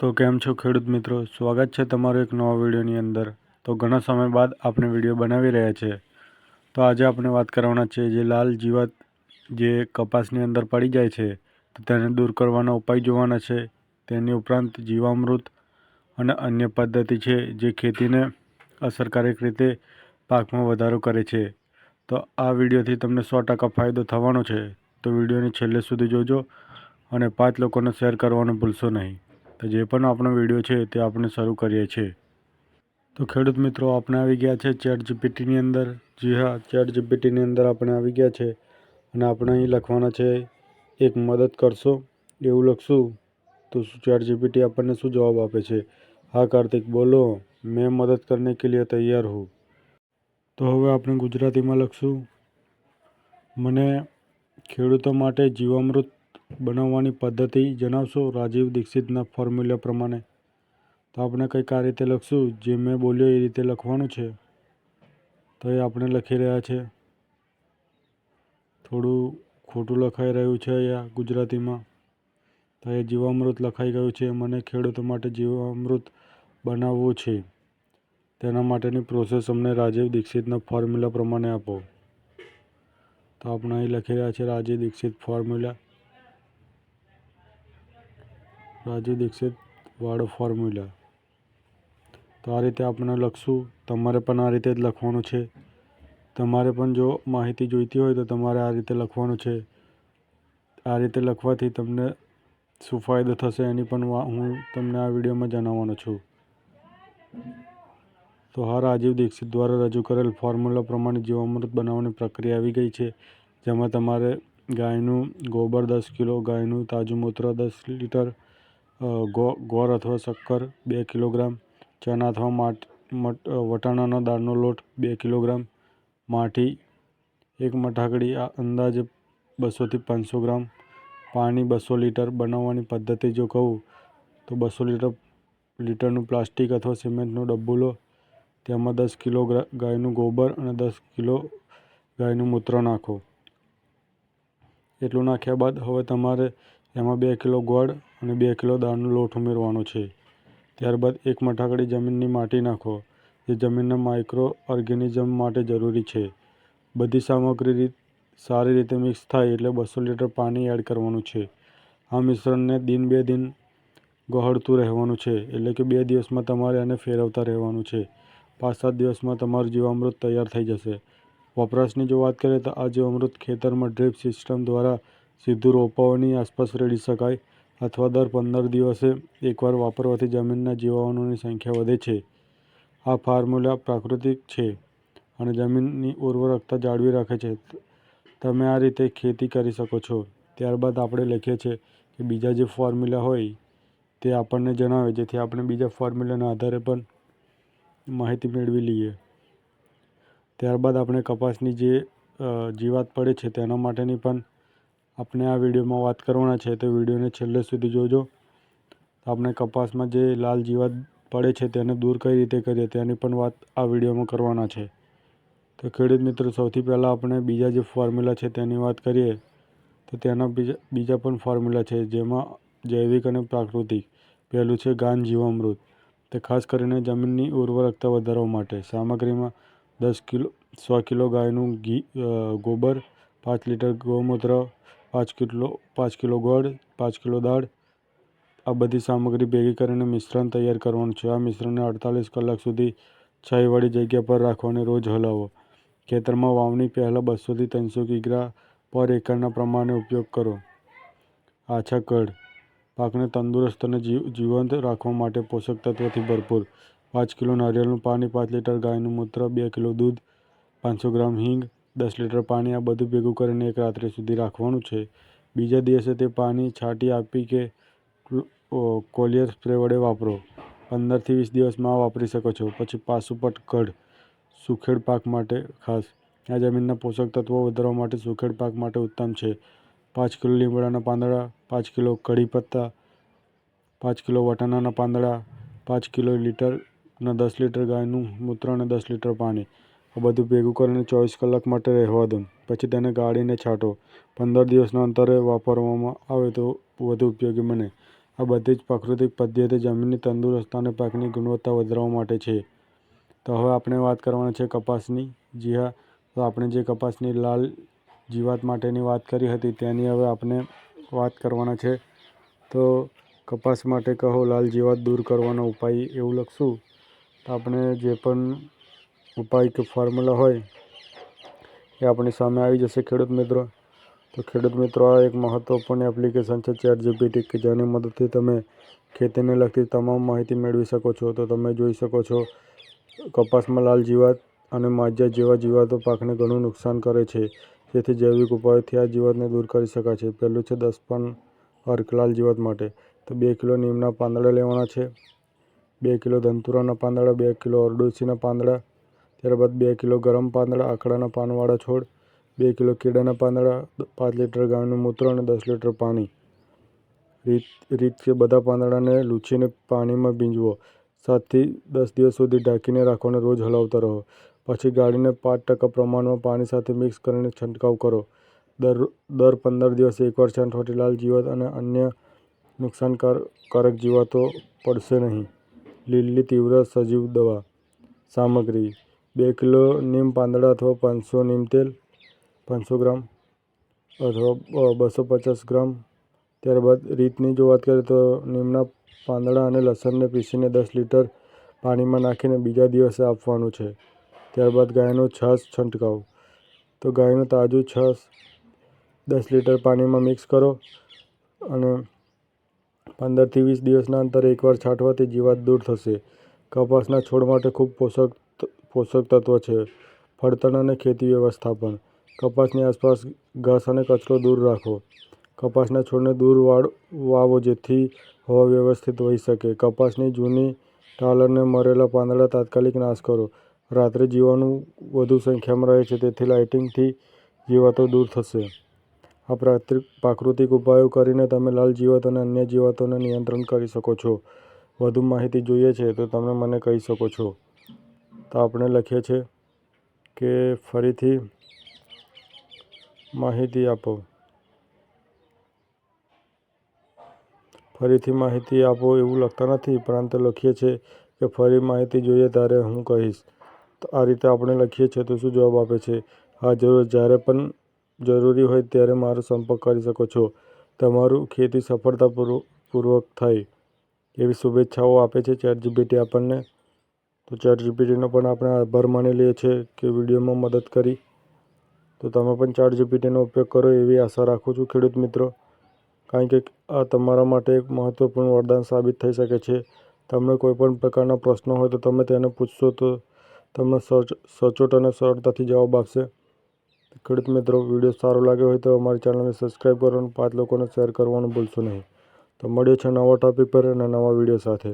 તો કેમ છો ખેડૂત મિત્રો? સ્વાગત છે તમારું એક નવા વિડીયોની અંદર. તો ઘણા સમય બાદ આપણે વીડિયો બનાવી રહ્યા છે. તો આજે આપણે વાત કરવાના છે જે લાલ જીવાત જે કપાસની અંદર પડી જાય છે, તો તેને દૂર કરવાના ઉપાય જોવાના છે. તેની ઉપરાંત જીવામૃત અને અન્ય પદ્ધતિ છે જે ખેતીને અસરકારક રીતે પાકમાં વધારો કરે છે. તો આ વિડીયોથી તમને સો ટકા ફાયદો થવાનો છે. તો વિડીયોને છેલ્લે સુધી જોજો અને પાંચ લોકોને શેર કરવાનું ભૂલશો નહીં. તો જે પણ આપણો વીડિયો છે તે આપણે શરૂ કરીએ છીએ. તો ખેડૂત મિત્રો, આપણે આવી ગયા છે ચેટ જીપીટીની અંદર. જી હા ચેટ જીપીટીની અંદર આપણે આવી ગયા છે. અને આપણે અહીં લખવાના છે, એક મદદ કરશો? એવું લખશું? તો ચેટ જીપીટી આપણને શું જવાબ આપે છે? હા, કાર્તિક, બોલો. મેં મદદ કરને કે લીએ તૈયાર હું. તો હવે આપણે ગુજરાતીમાં લખશું. મને ખેડૂતો માટે જીવામૃત બનાવવાની પદ્ધતિ જણાવશો? રાજીવ દીક્ષિતના ફોર્મ્યુલા પ્રમાણે. તો આપણે કંઈક આ રીતે લખશું. જે મેં બોલ્યો એ રીતે લખવાનું છે. તો એ આપણે લખી રહ્યા છે. થોડું ખોટું લખાઈ રહ્યું છે અહીંયા ગુજરાતીમાં. તો એ જીવામૃત લખાઈ ગયું છે. મને ખેડૂતો માટે જીવામૃત બનાવવું છે. તેના માટેની પ્રોસેસ અમને રાજીવ દીક્ષિતના ફોર્મ્યુલા પ્રમાણે આપો. તો આપણે અહીં લખી રહ્યા છે રાજીવ દીક્ષિત ફોર્મ્યુલા. રાજુ દીક્ષિત વાળો ફોર્મ્યુલા તો આ રીતે આપણે લખશું. તમારે પણ આ રીતે જ લખવાનું છે. તમારે પણ જો માહિતી જોઈતી હોય તો તમારે આ રીતે લખવાનું છે. આ રીતે લખવાથી તમને શું ફાયદો થશે એની પણ હું તમને આ વિડીયોમાં જણાવવાનો છું. તો હા, રાજીવ દીક્ષિત દ્વારા રજૂ કરેલ ફોર્મ્યુલા પ્રમાણે જીવામૃત બનાવવાની પ્રક્રિયા આવી ગઈ છે, જેમાં તમારે ગાયનું ગોબર દસ કિલો, ગાયનું તાજું મૂત્ર દસ લીટર ગોળ અથવા શક્કર બે કિલોગ્રામ ચણા અથવા વટાણાના દાળનો લોટ બે કિલોગ્રામ, માઠી એક મઠાકડી અંદાજે બસોથી પાંચસો ગ્રામ, પાણી બસો લીટર બનાવવાની પદ્ધતિ જો કહું તો બસો લીટર, લીટરનું પ્લાસ્ટિક અથવા સિમેન્ટનું ડબ્બો લો, તેમાં દસ કિલો ગાયનું ગોબર અને દસ કિલો ગાયનું મૂત્ર નાખો. એટલું નાખ્યા બાદ હવે તમારે એમાં બે કિલો ગોળ અને બે કિલો દાળનો લોટ ઉમેરવાનો છે. ત્યારબાદ એક મઠાકડી જમીનની માટી નાખો. જે જમીનના માઇક્રો ઓર્ગેનિઝમ માટે જરૂરી છે. બધી સામગ્રી રીત સારી રીતે મિક્સ થાય એટલે બસો લીટર પાણી એડ કરવાનું છે. આ મિશ્રણને દિન બે દિન ગહળતું રહેવાનું છે, એટલે કે બે દિવસમાં તમારે એને ફેરવતા રહેવાનું છે. પાંચ સાત દિવસમાં તમારું જીવામૃત તૈયાર થઈ જશે. વપરાશની જો વાત કરીએ તો આ જીવામૃત ખેતરમાં ડ્રીપ સિસ્ટમ દ્વારા સીધું રોપાઓની આસપાસ રેડી શકાય. અથવા દર પંદર દિવસે એકવાર વાપરવાથી જમીનના જીવાણુઓની સંખ્યા વધે છે. આ ફોર્મ્યુલા પ્રાકૃતિક છે અને જમીનની ઉર્વરકતા જાળવી રાખે છે. તમે આ રીતે ખેતી કરી શકો છો. ત્યારબાદ આપણે લખીએ છીએ કે બીજા જે ફોર્મ્યુલા હોય તે આપણને જણાવે, જેથી આપણે બીજા ફોર્મ્યુલાના આધારે પણ માહિતી મેળવી લઈએ. ત્યારબાદ આપણે કપાસની જે જીવાત પડે છે તેના માટેની પણ આપણે આ વિડીયોમાં વાત કરવાના છે, તો વિડીયોને છેલ્લે સુધી જોજો. આપણે કપાસમાં જે લાલ જીવાત પડે છે, તેને દૂર કઈ રીતે કરીએ, તેની પણ વાત આ વિડીયોમાં કરવાના છે. તો ખેડૂત મિત્રો, સૌથી પહેલાં આપણે બીજા જે ફોર્મ્યુલા છે, તેની વાત કરીએ. તો તેના બીજા બીજા પણ ફોર્મ્યુલા છે, જેમાં જૈવિક અને પ્રાકૃતિક. પહેલું છે ગાન જીવામૃત. તે ખાસ કરીને જમીનની ઉર્વરકતા વધારવા માટે. સામગ્રીમાં દસ કિલો, સો કિલો ગાયનું ઘી ગોબર, પાંચ લીટર ગૌમૂત્ર પાંચ કિલો પાંચ કિલો ગોળ, પાંચ કિલો દાળ. આ બધી સામગ્રી ભેગી કરીને મિશ્રણ તૈયાર કરવાનું છે. આ મિશ્રણને અડતાલીસ કલાક સુધી છાઈવાળી જગ્યા પર રાખવાને રોજ હલાવો. ખેતરમાં વાવણી પહેલાં બસોથી ત્રણસો કિગ્રા પર એકરના પ્રમાણે ઉપયોગ કરો. આછા કડ પાકને તંદુરસ્ત અને જીવ, જીવંત રાખવા માટે પોષક તત્વથી ભરપૂર. પાંચ કિલો નારિયેળનું પાણી, પાંચ લીટર ગાયનું મૂત્ર, બે કિલો દૂધ, પાંચસો ગ્રામ હિંગ દસ લીટર પાણી આ બધું ભેગું કરીને એક રાત્રે સુધી રાખવાનું છે. બીજા દિવસે તે પાણી છાંટી આપી કે કોલિયર સ્પ્રે વડે વાપરો. પંદરથી વીસ દિવસમાં વાપરી શકો છો. પછી પાસુપટ કઢ સુખેડ પાક માટે ખાસ. આ જમીનના પોષક તત્વો વધારવા માટે સુખેડ પાક માટે ઉત્તમ છે. પાંચ કિલો લીમડાના પાંદડા, પાંચ કિલો કઢી પત્તા, પાંચ કિલો વટાણાના પાંદડા, પાંચ કિલો લીટર અને દસ લીટર ગાયનું મૂત્ર અને દસ લીટર પાણી. બધું ભેગું કરીને ચોવીસ કલાક માટે રહેવા દો પછી તેને ગાળીને છાંટો પંદર દિવસના અંતરે વાપરવામાં આવે તો વધુ ઉપયોગી બને આ બધી જ પ્રાકૃતિક પદ્ધતિ જમીનની તંદુરસ્ત અને પાકની ગુણવત્તા વધારવા માટે છે. તો હવે આપણે વાત કરવાની છે કપાસની. જી હા, તો આપણે જે કપાસની લાલ જીવાત માટેની વાત કરી હતી તેની હવે આપણે વાત કરવાના છે. તો કપાસ માટે કહો લાલ જીવાત દૂર કરવાનો ઉપાય એવું લખશું તો આપણે જે પણ ઉપાય કે ફોર્મ્યુલા હોય એ આપણી સામે આવી જશે ખેડૂત મિત્રો. તો ખેડૂત મિત્રો આ એક મહત્વપૂર્ણ એપ્લિકેશન છે ચેટ જીપીટી કે જેની મદદથી તમે ખેતીને લગતી તમામ માહિતી મેળવી શકો છો. તો તમે જોઈ શકો છો કપાસમાં લાલ જીવાત અને માજા જેવા જીવાતો પાકને ઘણું નુકસાન કરે છે. જેથી જૈવિક ઉપાયોથી આ જીવાતને દૂર કરી શકાય છે. પહેલું છે દસ પણ અર્ક લાલ જીવાત માટે. તો બે કિલો નીમના પાંદડા લેવાના છે, બે કિલો ધંતુરાના પાંદડા, બે કિલો અરડુસીના પાંદડા, ત્યારબાદ બે કિલો ગરમ પાંદડા, આકડાના પાનવાળા છોડ, બે કિલો કેળાના પાંદડા, પાંચ લીટર ગાયનું મૂત્ર અને દસ લીટર પાણી. રીત રીત કે બધા પાંદડાને લૂછીને પાણીમાં ભીંજવો. સાતથી દસ દિવસ સુધી ઢાંકીને રાખો અને રોજ હલાવતા રહો. પછી ગાળીને પાંચ ટકા પ્રમાણમાં પાણી સાથે મિક્સ કરીને છંટકાવ કરો. દર દર પંદર દિવસે એકવાર છાંટવાથી લાલ જીવાત અને અન્ય નુકસાનકારક જીવાતો પડશે નહીં. લીલી તીવ્ર સજીવ દવા. સામગ્રી: બે કિલો નીમ પાંદડા અથવા પાંચસો નીમ તેલ, પાંચસો ગ્રામ અથવા બસો પચાસ ગ્રામ. ત્યારબાદ રીતની જો વાત કરીએ તો નીમના પાંદડા અને લસણને પીસીને દસ લીટર પાણીમાં નાખીને બીજા દિવસે આપવાનું છે. ત્યારબાદ ગાયનું છાશ છંટકાવ: તો ગાયનું તાજું છાશ દસ લીટર પાણીમાં મિક્સ કરો અને પંદરથી વીસ દિવસના અંતરે એકવાર છાંટવાથી જીવાત દૂર થશે. કપાસના છોડ માટે ખૂબ પોષક પોષક તત્વ છે. ફળતણ અને ખેતી વ્યવસ્થાપન: કપાસની આસપાસ ઘાસ અને કચરો દૂર રાખો. કપાસના છોડને દૂર વાળ, વાવો જેથી હવા વ્યવસ્થિત વહી શકે. કપાસની જૂની ટાલ અને મરેલા પાંદડા તાત્કાલિક નાશ કરો. રાત્રે જીવાણુ વધુ સંખ્યામાં રહે છે, તેથી લાઇટિંગથી જીવાતો દૂર થશે. આ પ્રાકૃતિક ઉપાયો કરીને તમે લાલ જીવાત અને અન્ય જીવાતોને નિયંત્રણ કરી શકો છો. વધુ માહિતી જોઈએ છે તો તમે મને કહી શકો છો. તો આપણે લખીએ છીએ કે ફરીથી માહિતી આપો. ફરીથી માહિતી આપો એવું લખતા નથી, પરંતુ લખીએ છીએ કે ફરી માહિતી જોઈએ ત્યારે હું કહીશ. તો આ રીતે આપણે લખીએ છીએ તો શું જવાબ આપે છે હા, જરૂર જ્યારે પણ જરૂરી હોય ત્યારે મારો સંપર્ક કરી શકો છો. તમારું ખેતી સફળતાપૂર્વક થાય એવી શુભેચ્છાઓ આપે છે ચેટ જીબીટી આપણને. તો ચેટ જીપીટીનો પણ આપણે આભાર માની લઈએ છીએ કે વિડીયોમાં મદદ કરી. તો તમે પણ ચેટ જીપીટીનો ઉપયોગ કરો એવી આશા રાખું છું ખેડૂત મિત્રો. કારણ કે આ તમારા માટે એક મહત્ત્વપૂર્ણ વરદાન સાબિત થઈ શકે છે. તમને કોઈ પણ પ્રકારના પ્રશ્નો હોય તો તમે તેને પૂછશો તો તમને સચોટ અને સરળતાથી જવાબ આપશે. ખેડૂત મિત્રો, વીડિયો સારો લાગ્યો હોય તો અમારી ચેનલને સબસ્ક્રાઈબ કરો અને પાંચ લોકોને શેર કરવાનું ભૂલશો નહીં. તો મળીએ છીએ નવા ટોપિક પર અને નવા વીડિયો સાથે.